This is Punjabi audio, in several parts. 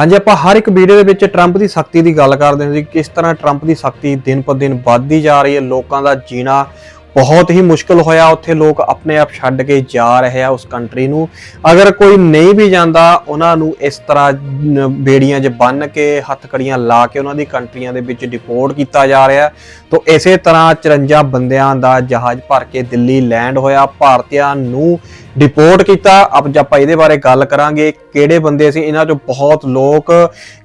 ਹਾਂਜੀ, ਆਪਾਂ ਹਰ ਇੱਕ ਵੀਡੀਓ ਦੇ ਵਿੱਚ ਟਰੰਪ ਦੀ ਸਖਤੀ ਦੀ ਗੱਲ ਕਰਦੇ ਹਾਂ ਜੀ। ਕਿਸ ਤਰ੍ਹਾਂ ਟਰੰਪ ਦੀ ਸਕਤੀ ਦਿਨ ਪਰ ਦਿਨ ਵੱਧਦੀ ਜਾ ਰਹੀ ਹੈ, ਲੋਕਾਂ ਦਾ ਜੀਣਾ ਬਹੁਤ ਹੀ ਮੁਸ਼ਕਲ ਹੋਇਆ। ਉੱਥੇ ਲੋਕ ਆਪਣੇ ਆਪ ਛੱਡ ਕੇ ਜਾ ਰਹੇ ਆ ਉਸ ਕੰਟਰੀ ਨੂੰ। ਅਗਰ ਕੋਈ ਨਹੀਂ ਵੀ ਜਾਂਦਾ, ਉਹਨਾਂ ਨੂੰ ਇਸ ਤਰ੍ਹਾਂ ਬੇੜੀਆਂ 'ਚ ਬੰਨ ਕੇ, ਹੱਥਕੜੀਆਂ ਲਾ ਕੇ ਉਹਨਾਂ ਦੀ ਕੰਟਰੀਆਂ ਦੇ ਵਿੱਚ ਡਿਪੋਰਟ ਕੀਤਾ ਜਾ ਰਿਹਾ। ਹੈ। ਇਸੇ ਤਰ੍ਹਾਂ 54 ਬੰਦਿਆਂ ਦਾ ਜਹਾਜ਼ ਭਰ ਕੇ ਦਿੱਲੀ ਲੈਂਡ ਹੋਇਆ। ਭਾਰਤੀਆਂ ਨੂੰ ਡਿਪੋਰਟ ਕੀਤਾ। ਅੱਜ ਆਪਾਂ ਇਹਦੇ ਬਾਰੇ ਗੱਲ ਕਰਾਂਗੇ, ਕਿਹੜੇ ਬੰਦੇ ਸੀ? ਇਹਨਾਂ ਚੋਂ ਬਹੁਤ ਲੋਕ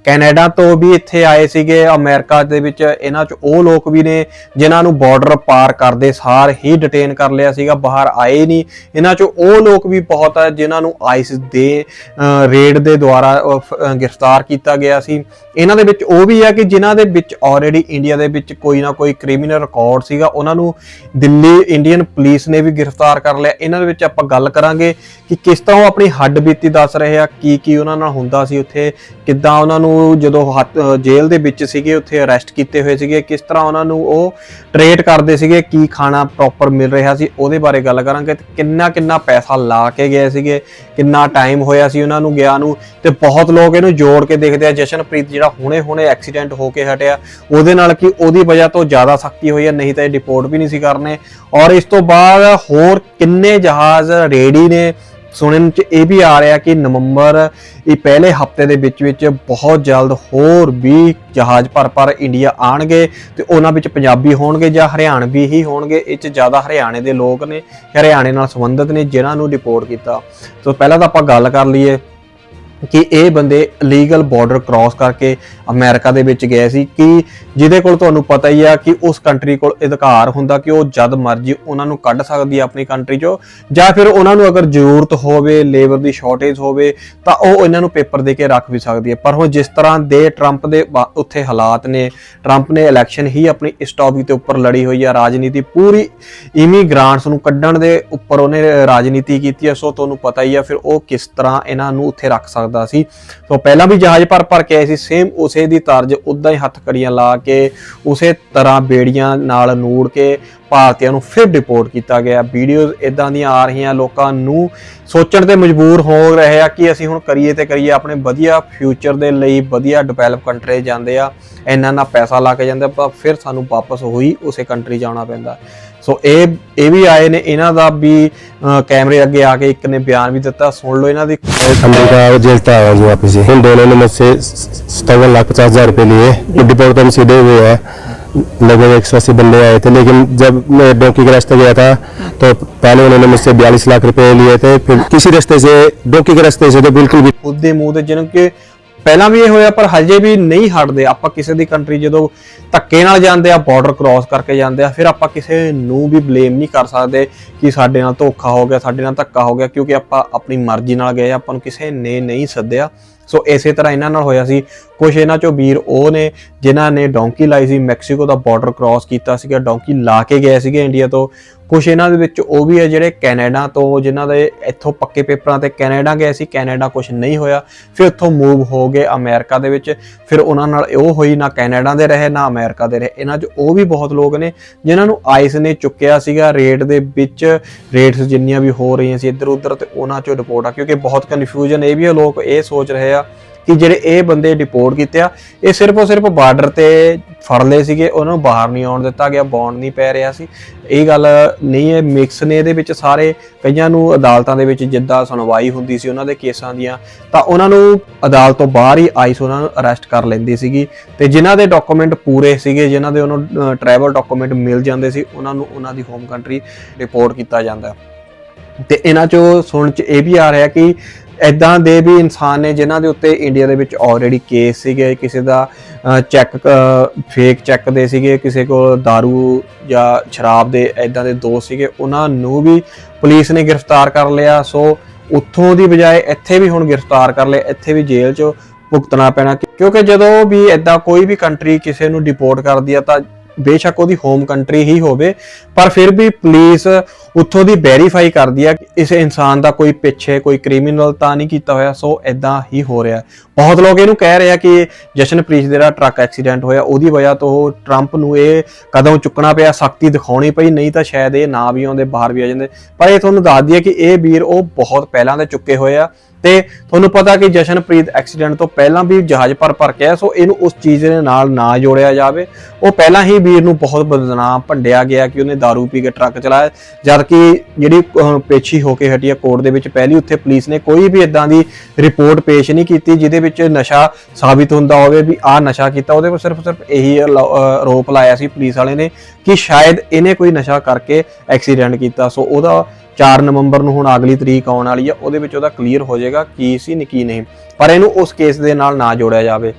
ਕੈਨੇਡਾ ਤੋਂ ਵੀ ਇੱਥੇ ਆਏ ਸੀਗੇ, ਅਮਰੀਕਾ ਦੇ ਵਿੱਚ। ਇਹਨਾਂ 'ਚੋਂ ਉਹ ਲੋਕ ਵੀ ਨੇ ਜਿਨ੍ਹਾਂ ਨੂੰ ਬਾਰਡਰ ਪਾਰ ਕਰਦੇ, ਸਾਰ ਹੀ ਡਿਟੇਨ ਕਰ ਲਿਆ ਸੀਗਾ, ਬਾਹਰ ਆਏ ਨਹੀਂ। ਇਹਨਾਂ 'ਚੋਂ ਉਹ ਲੋਕ ਵੀ ਬਹੁਤ ਹੈ ਜਿਨ੍ਹਾਂ ਨੂੰ ਆਈਸ ਦੇ ਰੇਡ ਦੇ ਦੁਆਰਾ ਗ੍ਰਿਫਤਾਰ ਕੀਤਾ ਗਿਆ ਸੀ। ਇਹਨਾਂ ਦੇ ਵਿੱਚ ਉਹ ਵੀ ਹੈ ਕਿ ਜਿਨ੍ਹਾਂ ਦੇ ਵਿੱਚ ਆਲਰੇਡੀ ਇੰਡੀਆ ਦੇ ਵਿੱਚ ਕੋਈ ਨਾ ਕੋਈ ਕ੍ਰਿਮੀਨਲ ਰਿਕਾਰਡ ਸੀਗਾ। ਉਹਨਾਂ ਨੂੰ ਦਿੱਲੀ ਇੰਡੀਅਨ ਪੁਲਿਸ ਨੇ ਵੀ ਗ੍ਰਿਫਤਾਰ ਕਰ ਲਿਆ। ਇਹਨਾਂ ਦੇ ਵਿੱਚ ਆਪਾਂ ਗੱਲ ਕਰਾਂਗੇ ਕਿ ਕਿਸ ਤਰ੍ਹਾਂ ਉਹ ਆਪਣੀ ਹੱਡ ਬੀਤੀ ਦੱਸ ਰਹੇ ਆ, ਕੀ ਕੀ ਉਹਨਾਂ ਨਾਲ ਹੁੰਦਾ ਸੀ ਉੱਥੇ, ਕਿੱਦਾਂ ਉਹਨਾਂ ਨੂੰ ਜਦੋਂ ਹੱਥ- ਜੇਲ੍ਹ ਦੇ ਵਿੱਚ ਸੀਗੇ, ਉੱਥੇ ਅਰੈਸਟ ਕੀਤੇ ਹੋਏ ਸੀਗੇ, ਕਿਸ ਤਰ੍ਹਾਂ ਉਹਨਾਂ ਨੂੰ ਉਹ ਟ੍ਰੇਟ ਕਰਦੇ ਸੀਗੇ, ਕੀ ਖਾਣਾ ਪ੍ਰੋਪਰ ਮਿਲ ਰਿਹਾ ਸੀ, ਉਹਦੇ ਬਾਰੇ ਗੱਲ ਕਰਾਂਗੇ। ਤੇ ਕਿੰਨਾ ਕਿੰਨਾ ਪੈਸਾ ਲਾ ਕੇ ਗਏ ਸੀਗੇ, ਕਿੰਨਾ ਟਾਈਮ ਹੋਇਆ ਸੀ ਉਹਨਾਂ ਨੂੰ ਗਿਆ ਨੂੰ, ਤੇ ਬਹੁਤ ਲੋਕ ਇਹਨੂੰ ਜੋੜ ਕੇ ਦੇਖਦੇ ਆ। ਜਸ਼ਨਪ੍ਰੀਤ ਜਿਹੜਾ ਹੁਣੇ-ਹੁਣੇ ਐਕਸੀਡੈਂਟ ਹੋ ਕੇ ਹਟਿਆ, ਉਹਦੇ ਨਾਲ ਕਿ ਉਹਦੀ ਵਜ੍ਹਾ ਤੋਂ ਜ਼ਿਆਦਾ ਸਖਤੀ ਹੋਈ ਹੈ ਨਹੀਂ ਤਾਂ ਇਹ ਡਿਪੋਰਟ ਵੀ ਨਹੀਂ ਸੀ ਕਰਨੇ। ਔਰ ਇਸ ਤੋਂ ਬਾਅਦ ਹੋਰ ਕਿੰਨੇ ਜਹਾਜ਼ ਰੈਡੀ ਨੇ ਸੁਣਨ ਚ ਇਹ ਵੀ ਆ ਰਿਹਾ ਕਿ ਨਵੰਬਰ, ਇਹ ਪਹਿਲੇ ਹਫ਼ਤੇ ਦੇ ਵਿੱਚ ਵਿੱਚ ਬਹੁਤ ਜਲਦ ਹੋਰ ਵੀ ਜਹਾਜ਼ ਭਰ ਭਰ ਇੰਡੀਆ ਆਣਗੇ ਤੇ ਉਹਨਾਂ ਵਿੱਚ ਪੰਜਾਬੀ ਹੋਣਗੇ ਜਾਂ ਹਰਿਆਣਵੀ ਹੀ ਹੋਣਗੇ। ਇਹ ਚ ਜ਼ਿਆਦਾ ਹਰਿਆਣੇ ਦੇ ਲੋਕ ਨੇ, ਹਰਿਆਣੇ ਨਾਲ ਸੰਬੰਧਿਤ ਨੇ, ਜਿਨ੍ਹਾਂ ਨੂੰ ਰਿਪੋਰਟ ਕੀਤਾ। ਸੋ ਪਹਿਲਾਂ ਤਾਂ ਆਪਾਂ ਗੱਲ ਕਰ ਲਈਏ ਕਿ ਇਹ ਬੰਦੇ ਲੀਗਲ ਬਾਰਡਰ ਕ੍ਰਾਸ ਕਰਕੇ ਅਮਰੀਕਾ ਦੇ ਵਿੱਚ ਗਏ ਸੀ ਕਿ ਜਿਹਦੇ ਕੋਲ ਤੁਹਾਨੂੰ ਪਤਾ ਹੀ ਆ ਕਿ ਉਸ ਕੰਟਰੀ ਕੋਲ ਅਧਿਕਾਰ ਹੁੰਦਾ ਕਿ ਉਹ ਜਦ ਮਰਜ਼ੀ ਉਹਨਾਂ ਨੂੰ ਕੱਢ ਸਕਦੀ ਆ ਆਪਣੀ ਕੰਟਰੀ ਚੋਂ, ਜਾਂ ਫਿਰ ਉਹਨਾਂ ਨੂੰ ਅਗਰ ਜ਼ਰੂਰਤ ਹੋਵੇ ਲੇਬਰ ਦੀ ਸ਼ਾਰਟੇਜ ਹੋਵੇ, ਤਾਂ ਉਹ ਇਹਨਾਂ ਨੂੰ ਪੇਪਰ ਦੇ ਕੇ ਰੱਖ ਵੀ ਸਕਦੀ ਹੈ ਪਰ ਹੁਣ ਜਿਸ ਤਰ੍ਹਾਂ ਦੇ ਟਰੰਪ ਦੇ ਬਾ- ਉੱਥੇ ਹਾਲਾਤ ਨੇ ਟਰੰਪ ਨੇ ਇਲੈਕਸ਼ਨ ਹੀ ਆਪਣੀ ਇਸ ਟੌਪਿਕ ਤੇ ਉੱਪਰ ਲੜੀ ਹੋਈ ਆ। ਰਾਜਨੀਤੀ ਪੂਰੀ ਇਮੀਗ੍ਰਾਂਟਸ ਨੂੰ ਕੱਢਣ ਦੇ ਉੱਪਰ ਉਹਨੇ ਰਾਜਨੀਤੀ ਕੀਤੀ ਹੈ ਸੋ ਤੁਹਾਨੂੰ ਪਤਾ ਹੀ ਆ ਫਿਰ ਉਹ ਕਿਸ ਤਰ੍ਹਾਂ ਇਹਨਾਂ ਨੂੰ ਉੱਥੇ ਰੱਖ ਸਕਦਾ ਸੀ। ਸੋ ਪਹਿਲਾਂ ਵੀ ਜਹਾਜ਼ ਭਰ ਭਰ ਕੇ ਆਏ ਸੀ ਸੇਮ ਉਸੇ ਦੀ ਤਰਜ ਉਦਾਂ ਹੀ ਹੱਥ ਕੜੀਆਂ ਲਾ ਕੇ, ਉਸੇ ਤਰ੍ਹਾਂ ਬੇੜੀਆਂ ਨਾਲ ਨੂੜ ਕੇ ਭਾਰਤੀਆਂ ਨੂੰ ਫਿਰ ਡਿਪੋਰਟ ਕੀਤਾ ਗਿਆ। ਵੀਡੀਓਜ਼ ਇਦਾਂ ਦੀਆਂ ਆ ਰਹੀਆਂ ਲੋਕਾਂ ਨੂੰ ਸੋਚਣ ਤੇ ਮਜਬੂਰ ਹੋ ਰਹੇ ਆ ਕਿ ਅਸੀਂ ਹੁਣ ਕਰੀਏ ਤੇ ਕਰੀਏ, ਆਪਣੇ ਵਧੀਆ ਫਿਊਚਰ ਦੇ ਲਈ ਵਧੀਆ ਡਿਵੈਲਪ ਕੰਟਰੀ ਜਾਂਦੇ ਆ। ਇੰਨਾ ਨਾ ਪੈਸਾ ਲਾ ਕੇ ਜਾਂਦੇ ਪਰ ਫਿਰ ਸਾਨੂੰ ਵਾਪਸ ਹੋਈ ਉਸੇ ਕੰਟਰੀ ਜਾਣਾ ਪੈਂਦਾ। ਸੋ ਇਹ ਇਹ ਵੀ ਆਏ ਨੇ ਇਹਨਾਂ ਦਾ ਵੀ ਅਹ, ਕੈਮਰੇ ਅੱਗੇ ਆ ਕੇ ਇੱਕ ਨੇ ਬਿਆਨ ਵੀ ਦਿੱਤਾ ਸੁਣ ਲਓ ਇਹਨਾਂ ਦੀ अमेरिका जेलता है जी वापस इन दोनों ने मुझसे सत्तावन लाख पचास हजार रुपये लिए डिपोर्ट तो हम सीधे हुए हैं लगभग एक सौ अस्सी बंदे आए थे लेकिन जब मैं डोंकी के रास्ते गया था तो पहले उन्होंने मुझसे बयालीस लाख रुपए लिए थे फिर किसी रास्ते से डोंकी के रास्ते से तो बिल्कुल भी ਖੁਦ ਦੇ ਮੂੰਹ ਤੇ ਜਿਹਨੂੰ ਕਿ ਪਹਿਲਾਂ ਵੀ ਇਹ ਹੋਇਆ, ਪਰ ਹਜੇ ਵੀ ਨਹੀਂ ਹਟਦੇ। ਆਪਾਂ ਕਿਸੇ ਦੀ ਕੰਟਰੀ ਜਦੋਂ ਧੱਕੇ ਨਾਲ ਜਾਂਦੇ ਆ ਬਾਰਡਰ ਕ੍ਰਾਸ ਕਰਕੇ ਜਾਂਦੇ ਆ, ਫਿਰ ਆਪਾਂ ਕਿਸੇ ਨੂੰ ਵੀ ਬਲੇਮ ਨਹੀਂ ਕਰ ਸਕਦੇ ਕਿ ਸਾਡੇ ਨਾਲ ਧੋਖਾ ਹੋ ਗਿਆ, ਸਾਡੇ ਨਾਲ ਧੱਕਾ ਹੋ ਗਿਆ, ਕਿਉਂਕਿ ਆਪਾਂ ਆਪਣੀ ਮਰਜ਼ੀ ਨਾਲ ਗਏ ਆਪਾਂ ਨੂੰ ਕਿਸੇ ਨੇ ਨਹੀਂ ਸੱਦਿਆ। ਸੋ ਇਸੇ ਤਰ੍ਹਾਂ ਇਹਨਾਂ ਨਾਲ ਹੋਇਆ ਸੀ। ਕੁਝ ਇਹਨਾਂ ਚੋਂ ਵੀਰ ਉਹ ਨੇ, ਜਿਨ੍ਹਾਂ ਨੇ ਡੌਂਕੀ ਲਾਈ ਸੀ ਮੈਕਸੀਕੋ ਦਾ ਬਾਰਡਰ ਕ੍ਰਾਸ ਕੀਤਾ ਸੀਗਾ ਡੌਂਕੀ ਲਾ ਕੇ ਗਏ ਸੀਗੇ ਇੰਡੀਆ ਤੋਂ। ਕੁਝ ਇਹਨਾਂ ਦੇ ਵਿੱਚ ਉਹ ਵੀ ਹੈ ਜਿਹੜੇ ਕੈਨੇਡਾ ਤੋਂ, ਜਿਨ੍ਹਾਂ ਦੇ ਇੱਥੋਂ ਪੱਕੇ ਪੇਪਰਾਂ ਤੇ ਕੈਨੇਡਾ ਗਏ ਸੀ ਕੈਨੇਡਾ ਕੁਝ ਨਹੀਂ ਹੋਇਆ। ਫਿਰ ਉੱਥੋਂ ਮੂਵ ਹੋ ਗਏ ਅਮਰੀਕਾ ਦੇ ਵਿੱਚ। ਫਿਰ ਉਹਨਾਂ ਨਾਲ ਉਹ ਹੋਈ, ਨਾ ਕੈਨੇਡਾ ਦੇ ਰਹੇ, ਨਾ ਅਮਰੀਕਾ ਦੇ ਰਹੇ। ਇਹਨਾਂ 'ਚ ਉਹ ਵੀ ਬਹੁਤ ਲੋਕ ਨੇ, ਜਿਨ੍ਹਾਂ ਨੂੰ ਆਈਸ ਨੇ ਚੁੱਕਿਆ ਸੀਗਾ ਰੇਟ ਦੇ ਵਿੱਚ। ਰੇਟਸ ਜਿੰਨੀਆਂ ਵੀ ਹੋ ਰਹੀਆਂ ਸੀ ਇੱਧਰ ਉੱਧਰ ਤੇ ਉਹਨਾਂ 'ਚੋਂ ਰਿਪੋਰਟ ਆ, ਕਿਉਂਕਿ ਬਹੁਤ ਕਨਫਿਊਜ਼ਨ ਇਹ ਵੀ ਆ ਲੋਕ ਇਹ ਸੋਚ ਰਹੇ ਆ ਕਿ ਜਿਹੜੇ ਇਹ ਬੰਦੇ ਡਿਪੋਰਟ ਕੀਤੇ ਆ, ਇਹ ਸਿਰਫ ਔਰ ਸਿਰਫ ਬਾਰਡਰ ਤੇ ਫੜ ਲਏ ਸੀਗੇ, ਉਹਨਾਂ ਨੂੰ ਬਾਹਰ ਨਹੀਂ ਆਉਣ ਦਿੱਤਾ ਗਿਆ ਬੌਂਡ ਨਹੀਂ ਪੈ ਰਿਹਾ ਸੀ। ਇਹ ਗੱਲ ਨਹੀਂ ਹੈ ਮਿਕਸ ਨੇ, ਇਹਦੇ ਵਿੱਚ ਸਾਰੇ ਕਈਆਂ ਨੂੰ ਅਦਾਲਤਾਂ ਦੇ ਵਿੱਚ ਜਿੱਦਾਂ ਸੁਣਵਾਈ ਹੁੰਦੀ ਸੀ ਉਹਨਾਂ ਦੇ ਕੇਸਾਂ ਦੀਆਂ, ਤਾਂ ਉਹਨਾਂ ਨੂੰ ਅਦਾਲਤ ਤੋਂ ਬਾਹਰ ਹੀ ਆਈਸ ਉਹਨਾਂ ਨੂੰ ਅਰੈਸਟ ਕਰ ਲੈਂਦੀ ਸੀਗੀ। ਤੇ ਜਿਨ੍ਹਾਂ ਦੇ ਡਾਕੂਮੈਂਟ ਪੂਰੇ ਸੀਗੇ, ਜਿਨ੍ਹਾਂ ਦੇ ਉਹਨੂੰ ਟਰੈਵਲ ਡਾਕੂਮੈਂਟ ਮਿਲ ਜਾਂਦੇ ਸੀ, ਉਹਨਾਂ ਨੂੰ ਉਹਨਾਂ ਦੀ ਹੋਮ ਕੰਟਰੀ ਰਿਪੋਰਟ ਕੀਤਾ ਜਾਂਦਾ। ਤੇ ਇਹਨਾਂ ਚੋਂ ਸੁਣ ਚ ਇਹ ਵੀ ਆ ਰਿਹਾ ਕਿ ਐਦਾਂ ਦੇ ਵੀ ਇਨਸਾਨ ਨੇ ਜਿਨ੍ਹਾਂ ਦੇ ਉੱਤੇ ਇੰਡੀਆ ਦੇ ਵਿੱਚ ਆਲਰੇਡੀ ਕੇਸ ਸੀਗੇ, ਕਿਸੇ ਦਾ ਚੈੱਕ ਫੇਕ ਚੈੱਕ ਦੇ ਸੀਗੇ, ਕਿਸੇ ਕੋਲ दारू ਜਾਂ ਸ਼ਰਾਬ ਦੇ ਐਦਾਂ ਦੇ ਦੋਸਤ ਸੀਗੇ, ਉਹਨਾਂ ਨੂੰ ਵੀ ਪੁਲਿਸ ਨੇ ਗ੍ਰਿਫਤਾਰ ਕਰ ਲਿਆ। ਸੋ ਉੱਥੋਂ ਦੀ ਬਜਾਏ ਇੱਥੇ ਵੀ ਹੁਣ ਗ੍ਰਿਫਤਾਰ ਕਰ ਲਿਆ, ਇੱਥੇ ਵੀ ਜੇਲ੍ਹ 'ਚ ਭੁਗਤਣਾ ਪੈਣਾ। ਕਿਉਂਕਿ ਜਦੋਂ ਵੀ ਐਦਾਂ ਕੋਈ ਵੀ ਕੰਟਰੀ ਕਿਸੇ ਨੂੰ ਡਿਪੋਰਟ ਕਰਦੀ ਆ ਤਾਂ ਬੇਸ਼ੱਕ ਉਹਦੀ ਹੋਮ ਕੰਟਰੀ ਹੀ ਹੋਵੇ, ਪਰ ਫਿਰ ਵੀ ਪੁਲਿਸ ਉੱਥੋਂ ਦੀ ਵੈਰੀਫਾਈ ਕਰਦੀ ਆ ਕਿ ਇਸ ਇਨਸਾਨ ਦਾ ਕੋਈ ਪਿੱਛੇ ਕੋਈ ਕ੍ਰਿਮੀਨਲ ਤਾਂ ਨਹੀਂ ਕੀਤਾ ਹੋਇਆ, ਸੋ ਇਦਾਂ ਹੀ ਹੋ ਰਿਹਾ। ਬਹੁਤ ਲੋਕ ਇਹਨੂੰ ਕਹਿ ਰਹੇ ਆ ਕਿ ਜਸ਼ਨਪ੍ਰੀਤ ਦਾ ਜਿਹੜਾ ਟਰੱਕ ਐਕਸੀਡੈਂਟ ਹੋਇਆ, ਉਹਦੀ ਵਜ੍ਹਾ ਤੋਂ ਟਰੰਪ ਨੂੰ ਇਹ ਕਦਮ ਚੁੱਕਣਾ ਪਿਆ, ਸਖਤੀ ਦਿਖਾਉਣੀ ਪਈ, ਨਹੀਂ ਤਾਂ ਸ਼ਾਇਦ ਇਹ ਨਾ ਵੀ ਆਉਂਦੇ, ਬਾਹਰ ਵੀ ਆ ਜਾਂਦੇ। ਪਰ ਇਹ ਤੁਹਾਨੂੰ ਦੱਸ ਦਈਏ ਕਿ ਇਹ ਵੀਰ ਉਹ ਬਹੁਤ ਪਹਿਲਾਂ ਦੇ ਚੁੱਕੇ ਹੋਏ ਆ ਤੇ ਤੁਹਾਨੂੰ ਪਤਾ ਕਿ ਜਸ਼ਨਪ੍ਰੀਤ ਐਕਸੀਡੈਂਟ ਤੋਂ ਪਹਿਲਾਂ ਵੀ ਜਹਾਜ਼ ਪਰ ਭਰ ਕੇ ਆ ਸੋ ਇਹਨੂੰ ਉਸ ਚੀਜ਼ ਦੇ ਨਾਲ ਨਾ ਜੋੜਿਆ ਜਾਵੇ। ਉਹ ਪਹਿਲਾਂ ਹੀ ਵੀਰ ਨੂੰ ਬਹੁਤ ਬਦਨਾਮ ਭੰਡਿਆ ਗਿਆ ਕਿ ਉਹਨੇ दारू ਪੀ ਕੇ ਟਰੱਕ ਚਲਾਇਆ। ਜਦ ਕਿ ਜਿਹੜੀ ਅਹ, ਪੇਸ਼ੀ ਹੋ ਕੇ ਹਟੀ ਹੈ ਕੋਰਟ ਦੇ ਵਿੱਚ ਪਹਿਲੀ ਉੱਥੇ ਪੁਲਿਸ ਨੇ ਕੋਈ ਵੀ ਇਦਾਂ ਦੀ ਰਿਪੋਰਟ ਪੇਸ਼ ਨਹੀਂ ਕੀਤੀ ਜਿਹਦੇ ਵਿੱਚ ਨਸ਼ਾ ਸਾਬਿਤ ਹੁੰਦਾ ਹੋਵੇ ਵੀ ਆਹ ਨਸ਼ਾ ਕੀਤਾ ਉਹਦੇ ਕੋਲ ਸਿਰਫ ਸਿਰਫ ਇਹੀ ਅਲਾ- ਆਰੋਪ ਲਾਇਆ ਸੀ ਪੁਲਿਸ ਵਾਲੇ ਨੇ ਕਿ ਸ਼ਾਇਦ ਇਹਨੇ ਕੋਈ ਨਸ਼ਾ ਕਰਕੇ ਐਕਸੀਡੈਂਟ ਕੀਤਾ। ਸੋ ਉਹਦਾ 4 ਨਵੰਬਰ ਨੂੰ ਹੁਣ ਅਗਲੀ ਤਰੀਕ ਆਉਣ ਵਾਲੀ ਆ ਉਹਦੇ ਵਿੱਚ ਉਹਦਾ ਕਲੀਅਰ ਹੋ ਜਾਏਗਾ ਕੀ ਸੀ ਨੀ ਕੀ ਨਹੀਂ। ਪਰ ਇਹਨੂੰ ਉਸ ਕੇਸ ਦੇ ਨਾਲ ਨਾ ਜੋੜਿਆ ਜਾਵੇ।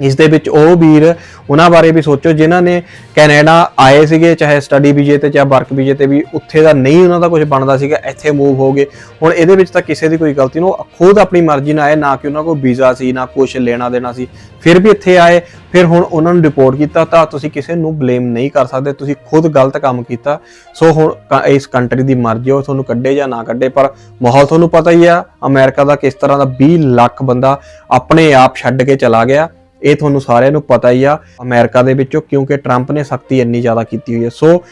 ਇਸ ਦੇ ਵਿੱਚ ਉਹ ਵੀਰ, ਉਹਨਾਂ ਬਾਰੇ ਵੀ ਸੋਚੋ, ਜਿਨ੍ਹਾਂ ਨੇ ਕੈਨੇਡਾ ਆਏ ਸੀਗੇ, ਚਾਹੇ ਸਟੱਡੀ ਵੀਜ਼ੇ ਤੇ ਚਾਹੇ ਵਰਕ ਵੀਜ਼ੇ ਤੇ ਵੀ, ਉੱਥੇ ਦਾ ਨਹੀਂ ਉਹਨਾਂ ਦਾ ਕੁਝ ਬਣਦਾ ਸੀਗਾ, ਇੱਥੇ ਮੂਵ ਹੋ ਗਏ। ਹੁਣ ਇਹਦੇ ਵਿੱਚ ਤਾਂ ਕਿਸੇ ਦੀ ਕੋਈ ਗਲਤੀ ਨਹੀਂ, ਉਹ ਖੁਦ ਆਪਣੀ ਮਰਜ਼ੀ ਨਾਲ ਆਏ, ਨਾ ਕਿ ਉਹਨਾਂ ਕੋਲ ਵੀਜ਼ਾ ਸੀ, ਨਾ ਕੁਝ ਲੈਣਾ ਦੇਣਾ ਸੀ। ਫਿਰ ਵੀ ਇੱਥੇ ਆਏ, ਫਿਰ ਹੁਣ ਉਹਨਾਂ ਨੂੰ ਰਿਪੋਰਟ ਕੀਤਾ, ਤਾਂ ਤੁਸੀਂ ਕਿਸੇ ਨੂੰ ਬਲੇਮ ਨਹੀਂ ਕਰ ਸਕਦੇ, ਤੁਸੀਂ ਖੁਦ ਗਲਤ ਕੰਮ ਕੀਤਾ। ਸੋ ਹੁਣ ਕ- ਇਸ ਕੰਟਰੀ ਦੀ ਮਰਜ਼ੀ ਉਹ ਤੁਹਾਨੂੰ ਕੱਢੇ ਜਾਂ ਨਾ ਕੱਢੇ, ਪਰ ਮਾਹੌਲ ਤੁਹਾਨੂੰ ਪਤਾ ਹੀ ਆ ਅਮਰੀਕਾ ਦਾ ਕਿਸ ਤਰ੍ਹਾਂ ਦਾ 20 ਲੱਖ ਬੰਦਾ ਆਪਣੇ ਆਪ ਛੱਡ ਕੇ ਚਲਾ ਗਿਆ। ਇਹ ਤੁਹਾਨੂੰ ਸਾਰਿਆਂ ਨੂੰ ਪਤਾ ਹੀ ਆ ਅਮਰੀਕਾ ਦੇ ਵਿੱਚੋਂ, ਕਿਉਂਕਿ ਟਰੰਪ ਨੇ ਸਖਤੀ ਇੰਨੀ ਜ਼ਿਆਦਾ ਕੀਤੀ ਹੋਈ ਹੈ। ਸੋ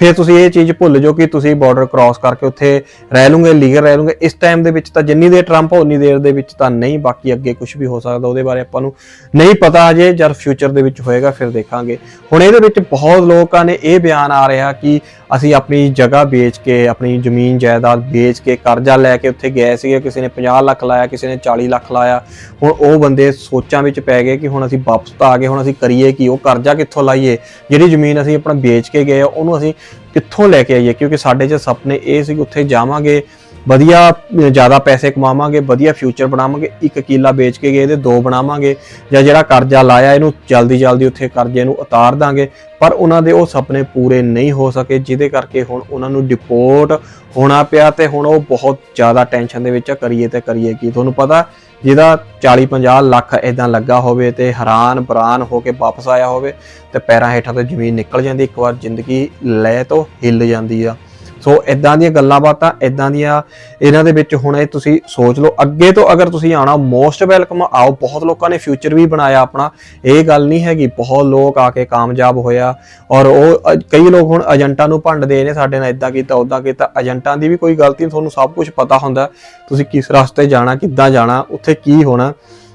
ਫਿਰ ਤੁਸੀਂ ਇਹ ਚੀਜ਼ ਭੁੱਲ ਜਾਓ ਕਿ ਤੁਸੀਂ ਬਾਰਡਰ ਕ੍ਰਾਸ ਕਰਕੇ ਉੱਥੇ ਰਹਿ ਲੂਗੇ ਲੀਗਲ ਰਹਿ ਲੂਗੇ। ਇਸ ਟਾਈਮ ਦੇ ਵਿੱਚ ਤਾਂ ਜਿੰਨੀ ਦੇਰ ਟਰੰਪ ਉਨੀ ਦੇਰ ਦੇ ਵਿੱਚ ਤਾਂ ਨਹੀਂ, ਬਾਕੀ ਅੱਗੇ ਕੁਝ ਵੀ ਹੋ ਸਕਦਾ, ਉਹਦੇ ਬਾਰੇ ਆਪਾਂ ਨੂੰ ਨਹੀਂ ਪਤਾ ਅਜੇ, ਜਦ ਫਿਊਚਰ ਦੇ ਵਿੱਚ ਹੋਏਗਾ ਫਿਰ ਦੇਖਾਂਗੇ। ਹੁਣ ਇਹਦੇ ਵਿੱਚ ਬਹੁਤ ਲੋਕਾਂ ਨੇ ਇਹ ਬਿਆਨ ਆ ਰਿਹਾ ਕਿ ਅਸੀਂ ਆਪਣੀ ਜਗ੍ਹਾ ਵੇਚ ਕੇ, ਆਪਣੀ ਜ਼ਮੀਨ, ਜਾਇਦਾਦ ਵੇਚ ਕੇ, ਕਰਜ਼ਾ ਲੈ ਕੇ ਉੱਥੇ ਗਏ ਸੀਗੇ, ਕਿਸੇ ਨੇ 50 ਲੱਖ ਲਾਇਆ, ਕਿਸੇ ਨੇ 40 ਲੱਖ ਲਾਇਆ। ਹੁਣ ਉਹ ਬੰਦੇ ਸੋਚਾਂ ਵਿੱਚ ਪੈ ਗਏ ਕਿ ਹੁਣ ਅਸੀਂ ਵਾਪਸ ਤਾਂ ਆ ਗਏ, ਹੁਣ ਅਸੀਂ ਕਰੀਏ ਕਿ, ਉਹ ਕਰਜ਼ਾ ਕਿੱਥੋਂ ਲਾਈਏ? ਜਿਹੜੀ ਜ਼ਮੀਨ ਅਸੀਂ ਆਪਣਾ ਵੇਚ ਕੇ ਗਏ ਉਹਨੂੰ ਅਸੀਂ ਕਿੱਥੋਂ ਲੈ ਕੇ ਆਈਏ? ਕਿਉਂਕਿ ਸਾਡੇ 'ਚ ਸੁਪਨੇ ਇਹ ਸੀ ਉੱਥੇ ਜਾਵਾਂਗੇ ਵਧੀਆ ਜ਼ਿਆਦਾ ਪੈਸੇ ਕਮਾਵਾਂਗੇ, ਵਧੀਆ ਫਿਊਚਰ ਬਣਾਵਾਂਗੇ, ਇੱਕ ਕਿੱਲਾ ਵੇਚ ਕੇ ਗਏ ਇਹਦੇ ਦੋ ਬਣਾਵਾਂਗੇ, ਜਾਂ ਜਿਹੜਾ ਕਰਜ਼ਾ ਲਾਇਆ ਇਹਨੂੰ ਜਲਦੀ ਜਲਦੀ ਉੱਥੇ ਕਰਜ਼ੇ ਨੂੰ ਉਤਾਰ ਦਾਂਗੇ, ਪਰ ਉਹਨਾਂ ਦੇ ਉਹ ਸੁਪਨੇ ਪੂਰੇ ਨਹੀਂ ਹੋ ਸਕੇ, ਜਿਹਦੇ ਕਰਕੇ ਹੁਣ ਉਹਨਾਂ ਨੂੰ ਡਿਪੋਰਟ ਹੋਣਾ ਪਿਆ ਤੇ ਹੁਣ ਉਹ ਬਹੁਤ ਜ਼ਿਆਦਾ ਟੈਨਸ਼ਨ ਦੇ ਵਿੱਚ ਕਰੀਏ ਤੇ ਕਰੀਏ ਕੀ। ਤੁਹਾਨੂੰ ਪਤਾ, ਜਿਹਦਾ 40 50 ਲੱਖ ਇਦਾਂ ਲੱਗਾ ਹੋਵੇ ਤੇ ਹੈਰਾਨ ਬਰਾਨ ਹੋ ਕੇ ਵਾਪਸ ਆਇਆ ਹੋਵੇ ਤੇ ਪੈਰਾਂ ਹੇਠਾਂ ਤੋਂ ਜ਼ਮੀਨ ਨਿਕਲ ਜਾਂਦੀ, ਇੱਕ ਵਾਰ ਜ਼ਿੰਦਗੀ ਲੈ ਤੋਂ ਹਿੱਲ ਜਾਂਦੀ ਆ। ਸੋ ਇਦਾਂ ਦੀਆਂ ਗੱਲਾਂ ਬਾਤਾਂ ਇਦਾਂ ਦੀਆਂ ਇਹਨਾਂ ਦੇ ਵਿੱਚ ਹੁਣ ਇਹ ਤੁਸੀਂ ਸੋਚ ਲਓ। ਅੱਗੇ ਤੋਂ ਅਗਰ ਤੁਸੀਂ ਆਣਾ ਮੋਸਟ ਵੈਲਕਮ ਆਓ। ਬਹੁਤ ਲੋਕਾਂ ਨੇ ਫਿਊਚਰ ਵੀ ਬਣਾਇਆ ਆਪਣਾ। ਇਹ ਗੱਲ ਨਹੀਂ ਹੈਗੀ, ਬਹੁਤ ਲੋਕ ਆ ਕੇ ਕਾਮਯਾਬ ਹੋਇਆ ਔਰ ਉਹ ਕਈ ਲੋਕ ਹੁਣ ਏਜੰਟਾਂ ਨੂੰ ਭੰਡਦੇ ਨੇ ਸਾਡੇ ਨਾਲ ਇਦਾਂ ਕੀਤਾ ਉਦਾਂ ਕੀਤਾ। ਏਜੰਟਾਂ ਦੀ ਵੀ ਕੋਈ ਗਲਤੀ ਨਹੀਂ ਤੁਹਾਨੂੰ ਸਭ ਕੁਝ ਪਤਾ ਹੁੰਦਾ। ਤੁਸੀਂ ਕਿਸ ਰਸਤੇ ਜਾਣਾ, ਕਿੱਦਾਂ ਜਾਣਾ, ਉੱਥੇ ਕੀ ਹੋਣਾ।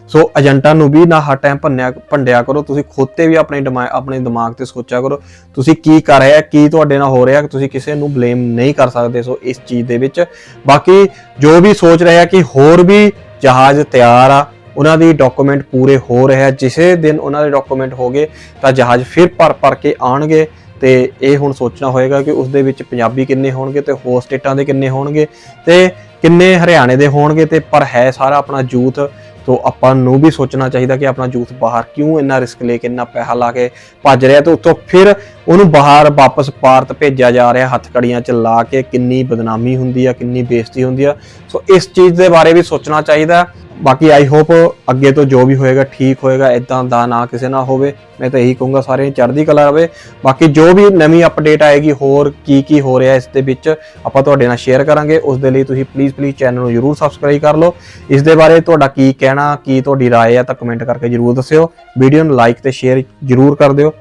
ਸੋ ਏਜੰਟਾਂ ਨੂੰ ਵੀ ਨਾ ਹਰ ਟਾਈਮ ਭੰਨਿਆ ਭੰਡਿਆ ਕਰੋ, ਤੁਸੀਂ ਖੁਦ ਤੇ ਵੀ ਆਪਣੇ ਦਿਮਾਗ ਆਪਣੇ ਦਿਮਾਗ ਤੇ ਸੋਚਿਆ ਕਰੋ, ਤੁਸੀਂ ਕੀ ਕਰ ਰਹੇ ਆ, ਕੀ ਤੁਹਾਡੇ ਨਾਲ ਹੋ ਰਿਹਾ, ਤੁਸੀਂ ਕਿਸੇ ਨੂੰ ਬਲੇਮ ਨਹੀਂ ਕਰ ਸਕਦੇ, ਸੋ ਇਸ ਚੀਜ਼ ਦੇ ਵਿੱਚ। ਬਾਕੀ ਜੋ ਵੀ ਸੋਚ ਰਿਹਾ ਕਿ ਹੋਰ ਵੀ ਜਹਾਜ਼ ਤਿਆਰ ਆ, ਉਹਨਾਂ ਦੀ ਡਾਕੂਮੈਂਟ ਪੂਰੇ ਹੋ ਰਿਹਾ ਜਿਸੇ ਦਿਨ ਉਹਨਾਂ ਦੇ ਡਾਕੂਮੈਂਟ ਹੋ ਗਏ, ਤਾਂ ਜਹਾਜ਼ ਫਿਰ ਭਰ ਭਰ ਕੇ ਆਣਗੇ ਤੇ ਇਹ ਹੁਣ ਸੋਚਣਾ ਹੋਏਗਾ ਕਿ ਉਸ ਦੇ ਵਿੱਚ ਪੰਜਾਬੀ ਕਿੰਨੇ ਹੋਣਗੇ, ਤੇ ਹੋਰ ਸਟੇਟਾਂ ਦੇ ਕਿੰਨੇ ਹੋਣਗੇ, ਤੇ ਕਿੰਨੇ ਹਰਿਆਣੇ ਦੇ ਹੋਣਗੇ, ਤੇ ਪਰ ਹੈ ਸਾਰਾ ਆਪਣਾ ਯੂਥ ਤੋ ਆਪਾਂ ਨੂੰ ਵੀ ਸੋਚਣਾ ਚਾਹੀਦਾ ਕਿ ਆਪਣਾ ਯੂਥ ਬਾਹਰ ਕਿਉਂ ਇੰਨਾ ਰਿਸਕ ਲੈ ਕੇ ਇੰਨਾ ਪੈਸਾ ਲਾ ਕੇ ਭੱਜ ਰਿਹਾ ਤੇ ਉੱਥੋਂ ਫਿਰ ਉਹਨੂੰ ਬਾਹਰ ਵਾਪਸ ਭਾਰਤ ਭੇਜਿਆ ਜਾ ਰਿਹਾ, ਹੱਥ ਕੜੀਆਂ ਚ ਲਾ ਕੇ ਕਿੰਨੀ ਬਦਨਾਮੀ ਹੁੰਦੀ ਆ, ਕਿੰਨੀ ਬੇਇੱਜ਼ਤੀ ਹੁੰਦੀ ਆ। ਸੋ ਇਸ ਚੀਜ਼ ਦੇ ਬਾਰੇ ਵੀ ਸੋਚਣਾ ਚਾਹੀਦਾ। ਬਾਕੀ ਆਈ ਹੋਪ ਅੱਗੇ ਤੋਂ ਜੋ ਵੀ ਹੋਏਗਾ ਠੀਕ ਹੋਏਗਾ ਇਦਾਂ ਦਾ ਨਾ ਕਿਸੇ ਨਾਲ ਹੋਵੇ ਮੈਂ ਤਾਂ ਇਹੀ ਕਹੂੰਗਾ ਸਾਰਿਆਂ ਨੂੰ ਚੜ੍ਹਦੀ ਕਲਾ ਰਵੇ ਬਾਕੀ ਜੋ ਵੀ ਨਵੀਂ ਅਪਡੇਟ ਆਏਗੀ ਹੋਰ ਕੀ ਕੀ ਹੋ ਰਿਹਾ ਇਸ ਦੇ ਵਿੱਚ ਆਪਾਂ ਤੁਹਾਡੇ ਨਾਲ ਸ਼ੇਅਰ ਕਰਾਂਗੇ ਉਸ ਦੇ ਲਈ ਤੁਸੀਂ ਪਲੀਜ਼ ਪਲੀਜ਼ ਚੈਨਲ ਨੂੰ ਜਰੂਰ ਸਬਸਕ੍ਰਾਈਬ ਕਰ ਲਓ ਇਸ ਦੇ ਬਾਰੇ ਤੁਹਾਡਾ ਕੀ ਕਹਿਣਾ ਕੀ ਤੁਹਾਡੀ رائے ਹੈ ਤਾਂ ਕਮੈਂਟ ਕਰਕੇ ਜਰੂਰ ਦੱਸਿਓ ਵੀਡੀਓ ਨੂੰ ਲਾਈਕ ਤੇ ਸ਼ੇਅਰ ਜਰੂਰ ਕਰ ਦਿਓ